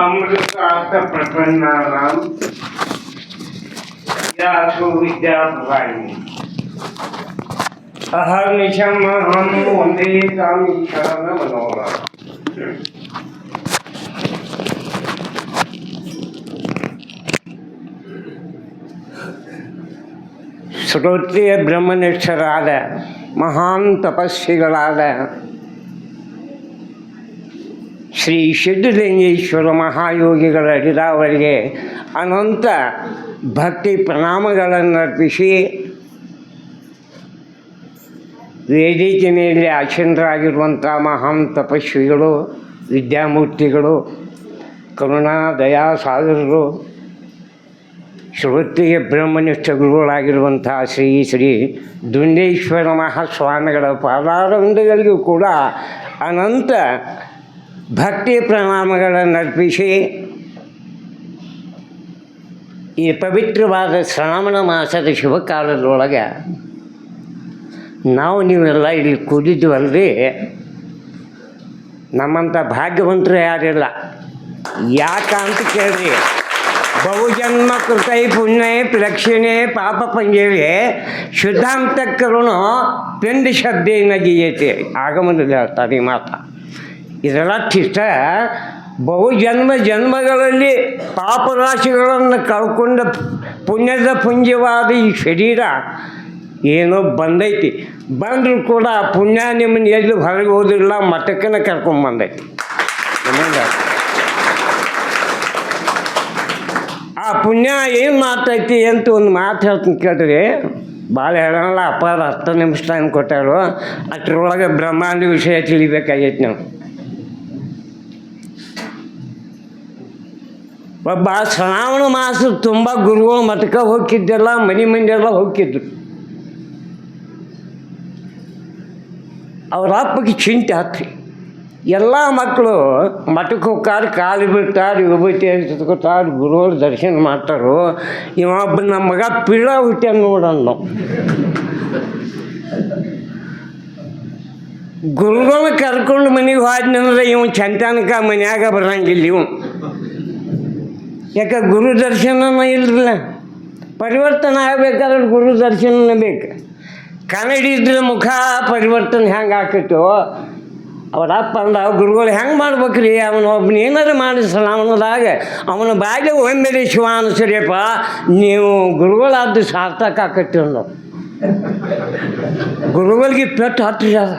अमृतार्थ प्रपन्नानाम यासु विद्या भवानी अहर्निशम हम मनोरा श्रोत्रिय ब्रह्मनिष्ठर महान तपस्वी ಶ್ರೀ ಸಿದ್ಧಲಿಂಗೇಶ್ವರ ಮಹಾಯೋಗಿಗಳ ಹಿರಿದವರಿಗೆ ಅನಂತ ಭಕ್ತಿ ಪ್ರಣಾಮಗಳನ್ನು ಅರ್ಪಿಸಿ ವೇದಿಕೆ ಮೇಲೆ ಆಸೀನರಾಗಿರುವಂಥ ಮಹಾನ್ ತಪಸ್ವಿಗಳು, ವಿದ್ಯಾಮೂರ್ತಿಗಳು, ಕರುಣಾ ದಯಾ ಸಾಗರರು ಶ್ರುತಿಗೆ ಬ್ರಹ್ಮನಿಷ್ಠ ಗುರುಗಳಾಗಿರುವಂಥ ಶ್ರೀ ಶ್ರೀ ದುಂಡೇಶ್ವರ ಮಹಾಸ್ವಾಮಿಗಳ ಪಾದಾರವಿಂದಗಳಿಗೂ ಕೂಡ ಅನಂತ ಭಕ್ತಿ ಪ್ರಣಾಮಗಳನ್ನು ಅರ್ಪಿಸಿ ಈ ಪವಿತ್ರವಾದ ಶ್ರಾವಣ ಮಾಸದ ಶುಭ ಕಾಲದೊಳಗೆ ನಾವು ನೀವೆಲ್ಲ ಇಲ್ಲಿ ಕೂಡಿದ್ವಲ್ರಿ ನಮ್ಮಂಥ ಭಾಗ್ಯವಂತರು ಯಾರಿಲ್ಲ? ಯಾಕಂತ ಕೇಳ್ರಿ. ಬಹುಜನ್ಮ ಕೃತೈ ಪುಣ್ಯ ಪ್ರಕ್ಷಿಣೆ ಪಾಪ ಪಂಜೇವೆ ಶುದ್ಧಾಂತ ಕರುಣ ಪಿಂಡ ಶಬ್ದೇನ ಗೀಯತೆ. ಆಗಮನದಲ್ಲಿ ಹೇಳ್ತಾರೆ ಈ ಮಾತ. ಇದೆಲ್ಲ ಇಷ್ಟ ಬಹು ಜನ್ಮ ಜನ್ಮಗಳಲ್ಲಿ ಪಾಪರಾಶಿಗಳನ್ನು ಕಳ್ಕೊಂಡ ಪುಣ್ಯದ ಪುಂಜವಾದ ಈ ಶರೀರ ಏನೋ ಬಂದೈತಿ. ಬಂದರೂ ಕೂಡ ಪುಣ್ಯ ನಿಮ್ಮನ್ನ ಎಲ್ಲಿ ಹೊರಗೆ ಹೋದಿಲ್ಲ ಮಠಕ್ಕನ ಕರ್ಕೊಂಬಂದೈತಿ ಬಂದೈತಿ. ಆ ಪುಣ್ಯ ಏನು ಮಾಡ್ತೈತಿ ಅಂತ ಒಂದು ಮಾತು ಹೇಳ್ತೀನಿ ಕೇಳ್ರಿ. ಭಾಳ ಹೇಳೋಲ್ಲ ಅಪ್ಪ ಹತ್ತು ನಿಮಿಷ ಟೈಮ್ ಕೊಟ್ಟಾರು. ಅಷ್ಟರೊಳಗೆ ಬ್ರಹ್ಮಾಂಡ ವಿಷಯ ತಿಳಿಬೇಕಾಗೈತಿ ನಾವು ಒಬ್ಬ ಶ್ರಾವಣ ಮಾಸ ತುಂಬ ಗುರುಗಳು ಮಠಕ್ಕೆ ಹೋಗಿದ್ದೆಲ್ಲ ಮನೆ ಮಂದಿಯೆಲ್ಲ ಹೋಗಿದ್ರು ಅವ್ರ ಅಪ್ಪಗೆ ಚಿಂತೆ ಹತ್ರಿ ಎಲ್ಲ ಮಕ್ಕಳು ಮಠಕ್ಕೆ ಹೋಗ್ತಾರೆ, ಕಾಲು ಬಿಡ್ತಾರೆ, ವಿಭೂತಿ ಹಚ್ಕೊತಾರೆ ಗುರುಗಳು ದರ್ಶನ ಮಾಡ್ತಾರೋ, ಇವ ಒಬ್ಬ ನಮ್ಮ ಮಗ ಪಿಳ ಹುಟ್ಟ್ಯಾನ ನೋಡೋಣ ನಾವು. ಗುರುಗಳನ್ನ ಕರ್ಕೊಂಡು ಮನೆಗೆ ಹೋದ್ನಂದ್ರೆ ಇವ್ನು ಚಂತನಕ ಮನ್ಯಾಗ ಬರಂಗಿಲ್ಲ ಇವ್. ಯಾಕೆ ಗುರು ದರ್ಶನನ ಇಲ್ರಲ್ಲ? ಪರಿವರ್ತನೆ ಆಗಬೇಕಾದ್ರೆ ಗುರು ದರ್ಶನನೇ ಬೇಕು. ಕನ್ನಡಿ ಇದ್ರೆ ಮುಖ ಪರಿವರ್ತನೆ ಹೆಂಗೆ ಆಕೈತೋ ಅವರ ಅಪ್ಪ ಅಂದ ಗುರುಗಳು ಹೆಂಗೆ ಮಾಡ್ಬೇಕ್ರಿ? ಅವನು ಒಬ್ಬನ ಏನಾರು ಮಾಡಿಸಲ್ಲ ಅವನದಾಗ. ಅವನ ಬಾಯಿಗೆ ಒಮ್ಮೆಲೆ ಶಿವ ಅನಿಸ್ರಿಯಪ್ಪ, ನೀವು ಗುರುಗಳಾದ್ದು ಸಾರ್ಥಕ ಆಕತ್ತಿ ಅಂದ ಗುರುಗಳಿಗೆ ಪೆಟ್ಟು ಹತ್ತು ಜನ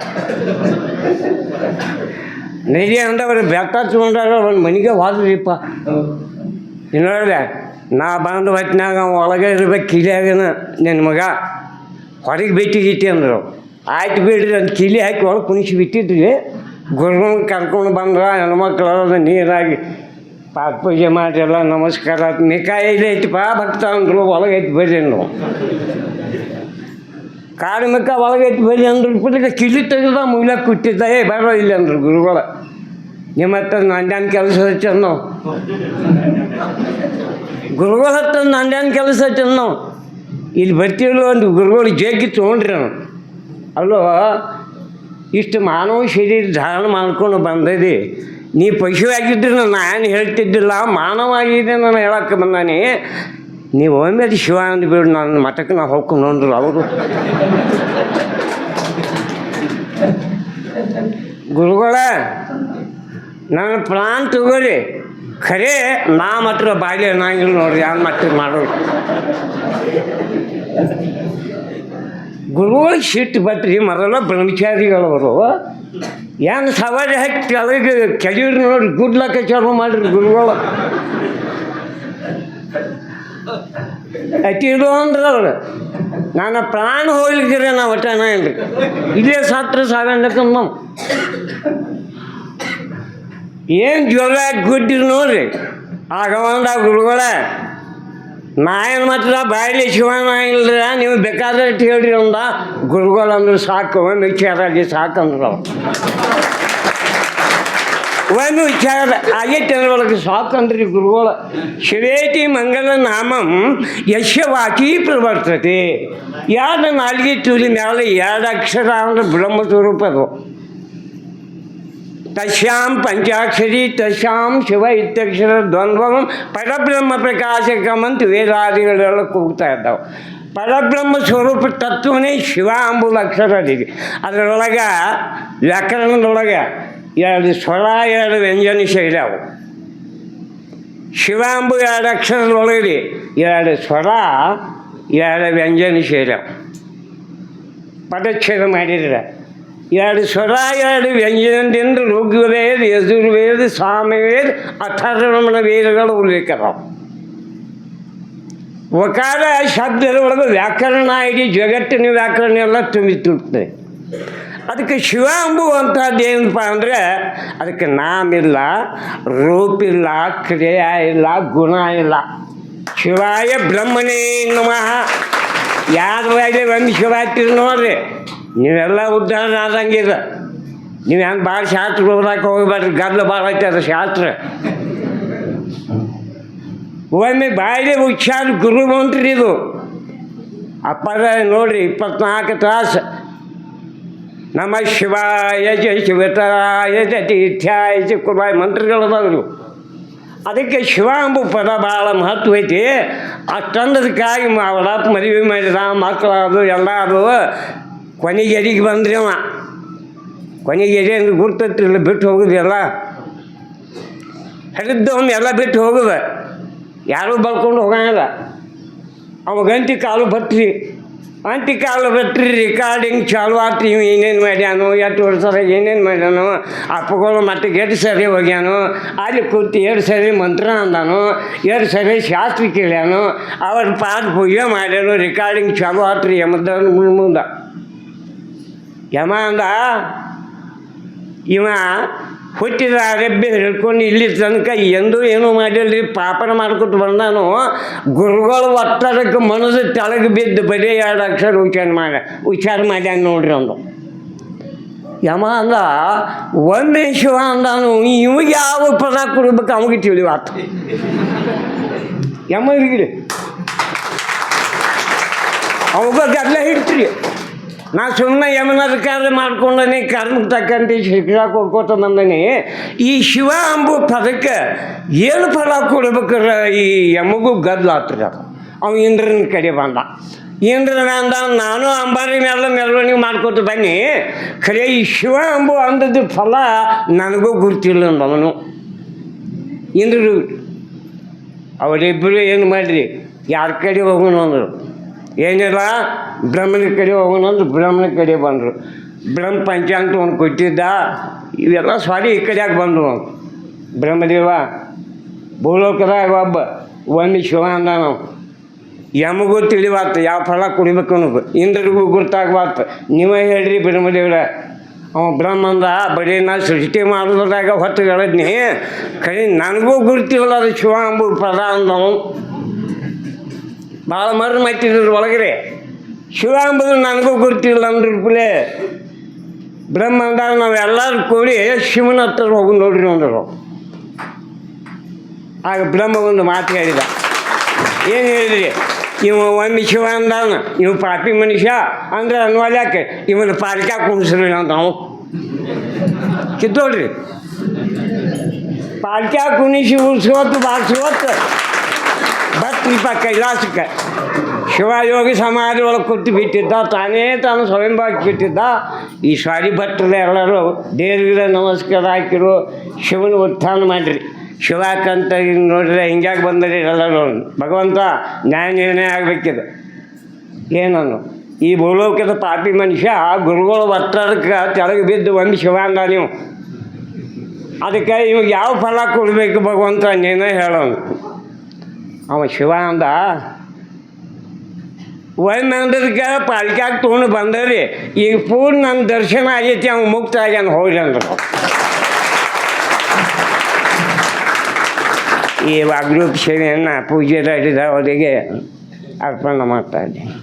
ನಿಜ ಅಂದವ್ರು ಬೆಟ್ಟ ಹಚ್ಕೊಂಡಾಗ ಅವನ ಮನೆಗೆ ಹೋದ್ರಿಪ್ಪ. ಇನ್ನೊಳ್ಳೆ ನಾ ಬಂದು ಹೊತ್ತಿನಾಗ ಒಳಗೆ ಇರ್ಬೇಕು ಕಿಲಿಯಾಗನ ನಿನ್ನ ಮಗ. ಹೊರಗೆ ಬಿಟ್ಟಿಗಿಟ್ಟಿ ಅಂದರು. ಆಯ್ತು ಬಿಡ್ರಿ ಅಂತ ಕಿಲಿ ಹಾಕಿ ಒಳಗೆ ಕುಣಿಸಿ ಬಿಟ್ಟಿದ್ವಿ. ಗುರುಗಳನ್ನ ಕರ್ಕೊಂಡು ಬಂದ್ರ, ಹೆಣ್ಮಕ್ಳು ನೀರಾಗಿ ಪಾಕ ಪೂಜೆ ಮಾಡಿ ಎಲ್ಲ ನಮಸ್ಕಾರ. ಮಿಕಾಯಿ ಇಲ್ಲಿ ಪಾ ಭಕ್ತ ಅಂದ್ರು, ಒಳಗೆ ಐತಿ ಬರ್ರಿ ನಾವು ಕಾಡು ಮಿಕ್ಕ ಒಳಗೆ ಐತಿ ಬರ್ರಿ ಅಂದ್ರು. ಕಿಲಿ ತೆಗೆದ ಮುಗಿಲಾಗ ಕುಟ್ಟಿದ್ದ. ಏ ಬರೋ ಇಲ್ಲ ಅಂದ್ರು ಗುರುಗಳ. ನಿಮ್ಮ ಹತ್ರ ನಂಡ್ಯಾನ ಕೆಲಸ ಹಚ್ಚ ನಾವು ಗುರುಗಳ ಹತ್ರ ನಂದ್ಯಾನ ಕೆಲಸ ಹಚ್ಚ ನಾವು ಇಲ್ಲಿ ಬರ್ತೀವಲ್ಲ ಒಂದು ಗುರುಗಳು ಜಗ್ಗಿ ತೊಗೊಂಡ್ರಿ. ನಾವು ಅಲ್ಲೋ, ಇಷ್ಟು ಮಾನವ ಶರೀರ ಧಾರಣ ಮಾಡ್ಕೊಂಡು ಬಂದಿದೆ. ನೀ ಪಶು ಆಗಿದ್ರೆ ನಾನು ಏನು ಹೇಳ್ತಿದ್ದಿಲ್ಲ, ಮಾನವ ಆಗಿದೆ ನಾನು ಹೇಳಕ್ಕೆ ಬಂದಾನೆ. ನೀವು ಒಮ್ಮೆ ಶಿವ ಅಂದ್ಬಿಡು ನನ್ನ ಮಠಕ್ಕೆ ನಾವು ಹೋಗ್ಕೊಂಡು ಅವರು. ಗುರುಗಳ ನನ್ನ ಪ್ರಾಣ ತಗೋರಿ. ಖರೆ ನಾ ಮಾತ್ರ ಬಾಯಿಲೆ ಅನ್ನಂಗಿಲ್ಲ ನೋಡ್ರಿ, ಯಾರು ಮಾತ್ರ ಮಾಡೋರು. ಗುರುಗಳಿಗೆ ಸಿಟ್ಟು ಬಟ್ರಿ ಮರಲ್ಲ ಬ್ರಹ್ಮಚಾರಿಗಳವರು. ಏನು ಸವಾರಿ ಹಾಕಿ ಕೆಳಗೆ ಕೆಳಗಿರಿ ನೋಡಿ ಗುಡ್ಲಕ್ಕ ಚಾಲು ಮಾಡ್ರಿ ಗುರುಗಳು. ಅತಿರು ಅಂದ್ರೆ ಅವ್ರು. ನನ್ನ ಪ್ರಾಣ ಹೋಗ್ಲಿಕ್ಕಿರ ನಾವು ಇಲ್ರಿ ಇಲ್ಲೇ ಸಾತ್ರ ಸಾಗಂಡಕ್ಕ ನಾವು ಏನು ಜ್ವರ ಗುಡ್ಡಿರಿ ನೋಡ್ರಿ. ಆಗ ಒಂದ ಗುರುಗಳ ನಾಯನ ಮಾತ್ರ ಬಾಯಲ್ಲಿ ಶಿವನ ನೀವು ಬೇಕಾದ್ರೆ ಹೇಳ್ರಿ ಅಂದ. ಗುರುಗಳು ಅಂದ್ರೆ ಸಾಕು, ಒಂದು ವಿಚಾರಾಗಿ ಸಾಕಂದ್ರು ಒಂದು ವಿಚಾರ ಆಗೈತೆ ಒಳಗೆ ಸಾಕಂದ್ರಿ ಗುರುಗಳು. ಶಿವೇತಿ ಮಂಗಲ ನಾಮಂ ಯಶವಾಕಿ ಪ್ರವರ್ತತೆ. ಎರಡು ನಾಲ್ಗೆ ತುರಿ ಮ್ಯಾಲೆ ಎರಡು ಅಕ್ಷರ ಅಂದ್ರೆ ಬ್ರಹ್ಮ ಸ್ವರೂಪ ಅದು. ತಸ್ಯಾಂ ಪಂಚಾಕ್ಷರಿ ತಸ್ಯಾಂ ಶಿವ ಇತ್ಯಕ್ಷರ ದ್ವಂದ್ವಂ ಪರಬ್ರಹ್ಮ ಪ್ರಕಾಶಕಂ ಅಂತ ವೇದಾದಿಗಳೆಲ್ಲ ಕೂಗ್ತಾ ಇದ್ದಾವೆ ಪರಬ್ರಹ್ಮ ಸ್ವರೂಪ ತತ್ವನೇ ಶಿವ ಅಂಬುದು ಅಕ್ಷರ ಅದಿದೆ ಅದರೊಳಗೆ ವ್ಯಾಕರಣದೊಳಗೆ ಎರಡು ಸ್ವರ, ಎರಡು ವ್ಯಂಜನ ಸೇರ್ಯಾವು ಶಿವ ಅಂಬು ಎರಡು ಅಕ್ಷರದೊಳಗೆ ಎರಡು ಸ್ವರ, ಎರಡು ವ್ಯಂಜನ ಸೇರ್ಯಾವ ಪದಚ್ಛೇದ ಮಾಡಿದ್ರೆ ಎರಡು ಸ್ವರ, ಎರಡು ವ್ಯಂಜನದಿಂದ ಋಗ್ವೇದ, ಯಜುರ್ವೇದ ಸಾಮವೇದ ಅಥರ್ವಣ, ವೇದಗಳು ಉಲ್ಲೇಖ ಒಕಾರ ಶಬ್ದದ ಒಳಗೆ ವ್ಯಾಕರಣ ಆಗಿ ಜಗತ್ತಿನ ವ್ಯಾಕರಣ ಎಲ್ಲ ತುಂಬಿ ತುಳ್ತದೆ ಅದಕ್ಕೆ ಶಿವ ಅಂಬುವಂಥದ್ದು ಏನಪ್ಪ ಅಂದರೆ, ಅದಕ್ಕೆ ನಾಮಿಲ್ಲ, ರೂಪಿಲ್ಲ, ಕ್ರಿಯೆ ಇಲ್ಲ, ಗುಣ ಇಲ್ಲ. ಶಿವಾಯ ಬ್ರಹ್ಮನೇ ನಮಃ. ಯಾರು ಬಾಯಿಲೆ ಒಂದು ಶಿವ ಹತ್ತಿರ ನೋಡ್ರಿ. ನೀವೆಲ್ಲ ಉದ್ಧಾರ ಆದಂಗಿಲ್ಲ ನೀವು ಹೆಂಗೆ ಭಾಳ ಶಾಸ್ತ್ರ ಓದಕ್ಕೆ ಹೋಗ್ಬೇಡ್ರಿ ಗದ್ದಲು ಭಾಳ ಐತೆ ಅದು ಶಾಸ್ತ್ರ. ಒಮ್ಮೆ ಬಾಯಿಲೆ ಉಚ್ಚಾರ ಗುರು ಮಂತ್ರಿ ಇದು. ಅಪ್ಪದ ನೋಡ್ರಿ, ಇಪ್ಪತ್ನಾಲ್ಕು ತಾಸು. ನಮ ಶಿವಾಯ ಜಯ ಶಿವತರಾಯ ತೀರ್ಥ್ಯಾಯ ಚ ಕುರ್ಬಾಯ ಮಂತ್ರಗಳು ಬಂದರು ಅದಕ್ಕೆ ಶಿವ ಎಂಬ ಪದ ಭಾಳ ಮಹತ್ವ ಐತಿ. ಅಷ್ಟೊಂದದಕ್ಕಾಗಿ ಅವಳಪ್ಪ ಮದುವೆ ಮಾಡಿದ ಮಕ್ಕಳು ಅದು ಎಲ್ಲ ಅದು ಕೊನೆಗೆ ಎರಿಗೆ ಬಂದ್ರಿ ಅವ. ಕೊನೆಗೆ ಎದೆ ಅಂದ್ರೆ ಗುರ್ತತ್ತಿಲ್ಲ ಬಿಟ್ಟು ಹೋಗುದೆಲ್ಲ ಹಿಡಿದವನ್ನ ಎಲ್ಲ ಬಿಟ್ಟು ಹೋಗುದ. ಯಾರೂ ಬಳ್ಕೊಂಡು ಹೋಗಂಗಿಲ್ಲ. ಅವ ಗಂಟಿ ಕಾಲು ಬತ್ರಿ. ಅಂಟಿ ಕಾಲು ಬತ್ರಿ ರಿಕಾರ್ಡಿಂಗ್ ಚಾಲು ಆತು ಇವು ಏನೇನು ಮಾಡ್ಯಾನು ಎಷ್ಟು ವರ್ಷ ಏನೇನು ಮಾಡ್ಯಾನು, ಅಪ್ಪಗಳು ಮತ್ತೆ ಎರಡು ಸರಿ ಹೋಗ್ಯಾನು, ಅಲ್ಲಿ ಕೂತು ಎರಡು ಸರಿ ಮಂತ್ರ ಅಂದಾನು, ಎರಡು ಸರಿ ಶಾಸ್ತ್ರ ಕೇಳ್ಯಾನು ಅವ್ರ ಪಾದ ಪೂಜೆ ಮಾಡ್ಯಾನು ರಿಕಾರ್ಡಿಂಗ್ ಚಾಲು ಆತ್ರಿ ಯಮದ ಮುಂದೆ ಯಮ ಅಂದ ಇವ ಹುಟ್ಟಿದ ಅರಬ್ಬೆ ಹಿಡ್ಕೊಂಡು ಇಲ್ಲಿ ತನಕ ಎಂದೂ ಏನೂ ಮಾಡಿಲ್ರಿ, ಪಾಪನ ಮಾಡ್ಕೊತ ಬಂದಾನು. ಗುರುಗಳು ಒತ್ತಡಕ್ಕೆ ಮನಸ್ಸು ತೆಳಗೆ ಬಿದ್ದು ಬರೀ ಎರಡು ಅಕ್ಷರ ಉಚ್ಚಾರ ಮಾಡ, ಉಚ್ಚಾರ ಮಾಡ್ಯಾನ ನೋಡ್ರಿ ಅಂದು ಯಮ ಅಂದ ಒಂದೇ ಶಿವ ಅಂದಾನು, ಇವಾಗ ಯಾವ ಪದ ಕೊಡ್ಬೇಕು ಅವಾಗ ತಿಳಿವಾತ ಯಮ ಇರ್ಗಿರಿ. ಅವಾಗ ಗದ್ದಲ ಹಿಡ್ತೀರಿ. ನಾ ಸುಮ್ಮನೆ ಯಮನದ ಕಾರ್ಯ ಮಾಡ್ಕೊಂಡನಿ ಕರ್ಮಕ್ಕೆ ತಕ್ಕಂತೆ ಶಿಕ್ಷಾ ಕೊಡ್ಕೋತ ಬಂದನಿ. ಈ ಶಿವ ಅಂಬು ಪದಕ್ಕೆ ಏನು ಫಲ ಕೊಡ್ಬೇಕ್ರ ಈ ಯಮಗೂ ಗದ್ದಲ ಆತ್ರಿ ಅದು. ಅವ ಇಂದ್ರನ ಕಡೆ ಬಂದ. ಇಂದ್ರನ ಅಂದ ನಾನು ಅಂಬಾರಿ ಮೇಲೆ ಮೆರವಣಿಗೆ ಮಾಡ್ಕೊತ ಬನ್ನಿ ಖರೆ ಈ ಶಿವ ಅಂಬು ಅಂದದ್ದು ಫಲ ನನಗೂ ಗುರ್ತಿಲ್ಲ ಅಂದವನು. ಇಂದ್ರರು ಅವರಿಬ್ಬರು ಏನು ಮಾಡಿರಿ? ಯಾರ ಕಡೆ ಹೋಗೋಣ ಅಂದರು? ಏನಿಲ್ಲ ಬ್ರಹ್ಮನ ಕಡೆ ಹೋಗೋಣ ಅಂದ್ರೆ ಬ್ರಹ್ಮನ ಕಡೆ ಬಂದರು. ಬ್ರಹ್ಮ ಪಂಚಾಂಗ ಒಂದು ಕೊಟ್ಟಿದ್ದ, ಇವೆಲ್ಲ ಸ್ವಾರಿ ಈ ಕಡೆಯಾಗ ಬಂದವು ಬ್ರಹ್ಮದೇವ, ಭೂಲೋಕದಾಗ ಒಬ್ಬ, ಒಂದು ಶಿವ ಅಂದ ನಾವು ಯಮಗೂ ತಿಳಿವಾತ್, ಯಾವ ಫಲ ಕುಡಿಬೇಕು ಅನ್ನೋದು. ಇಂದ್ರಿಗೂ ಗುರ್ತಾಗ್ಬಾರ್ದು ನೀವೇ ಹೇಳ್ರಿ ಬ್ರಹ್ಮದೇವ್ರ. ಅವ ಬ್ರಹ್ಮ ಅಂದ ಬರೀ ನಾ ಸೃಷ್ಟಿ ಮಾಡೋದ್ರಾಗ ಹೊತ್ತು ಹೇಳಿದ್ನಿ. ಕೈ ನನಗೂ ಗುರ್ತಿವಲ್ಲ ಅದು ಶಿವ ಅಂಬು ಪದ ಅಂದವು ಭಾಳ ಮರ ಮಾಡ್ತಿದ್ರು ಒಳಗಡೆ. ಶಿವ ಅಂಬುದು ನನಗೂ ಗೊತ್ತಿಲ್ಲ ಅಂದ್ರೆ ಪುಲೆ ಬ್ರಹ್ಮ ನಾವು ಎಲ್ಲರೂ ಕೂಡಿ ಶಿವನ ಹತ್ರ ಹೋಗಿ ನೋಡ್ರಿ ಅಂದರು. ಆಗ ಬ್ರಹ್ಮ ಒಂದು ಮಾತು ಹೇಳಿದ. ಏನು ಹೇಳಿದ್ರಿ? ಇವ ಒಮ್ಮೆ ಶಿವ ಅಂದಾನ, ಇವು ಪಾಪಿ ಮನುಷ್ಯ ಅಂದ್ರೆ ಅನ್ವಾಲ್ಯಾಕೆ? ಇವನು ಪಾಲಿಕೆ ಕುಣಿಸ್ರಿ ಅಂತ ನಾವು. ಕಿತ್ತೋಳ್ರಿ ಪಾಲಿಕೆ ಕುಣಿಸಿ ಉಳ್ಸೋತ್ತು ಬಾರಿಸೋತ್ತು ಬತ್ರಿಪ ಕೈಲಾಸಕ್ಕೆ ಶಿವಯೋಗಿ ಸಮಾಧಿ ಒಳಗೆ ಕೂತು ಬಿಟ್ಟಿದ್ದ, ತಾನೇ ತಾನು ಸ್ವಯಂ ಬಿಟ್ಟಿದ್ದ. ಈ ಸ್ವಾರಿ ಭಟ್ಟರು ಎಲ್ಲರೂ ದೇವರಿಗೆ ನಮಸ್ಕಾರ ಹಾಕಿರು, ಶಿವನ ಉತ್ಥಾನ ಮಾಡಿರಿ. ಶಿವಾಕಂತ ನೋಡಿದ್ರೆ ಹಿಂಗ್ಯಾಕೆ ಬಂದ್ರಿ ಎಲ್ಲರೂ. ಭಗವಂತ ನ್ಯಾಯ ನಿರ್ಣಯ ಆಗಬೇಕಿದೆ. ಏನನ್ನು? ಈ ಭೂಲೋಕದ ಪಾಪಿ ಮನುಷ್ಯ ಗುರುಗಳು ಒತ್ತಡಕ್ಕೆ ತೆಳಗೆ ಬಿದ್ದು ಒಂದು ಶಿವ ಅಂದ ನೀವು. ಅದಕ್ಕೆ ಇವಾಗ ಯಾವ ಫಲ ಕೊಡಬೇಕು ಭಗವಂತ ನೀನೇ ಹೇಳೋನು. ಅವ ಶಿವ ಅಂದ ಒಮ್ಮೆ ಅಂದದಕ್ಕೆ ಪಾಲಿಕ್ಯಾಗ ತೊಗೊಂಡು ಬಂದರಿ ಈಗ ಪೂರ್ಣ ನನ್ನ ದರ್ಶನ ಆಗೈತಿ ಅವ ಮುಕ್ತ ಆಗ್ಯಾನ ಹೋಗ್ರಿ ಅಂದ್ರು ಈ ವಾಗ್ರೂಪ ಸೇವೆಯನ್ನು ಪೂಜೆ ಅವರಿಗೆ ಅರ್ಪಣೆ ಮಾಡ್ತಾ ಇದ್ದೀನಿ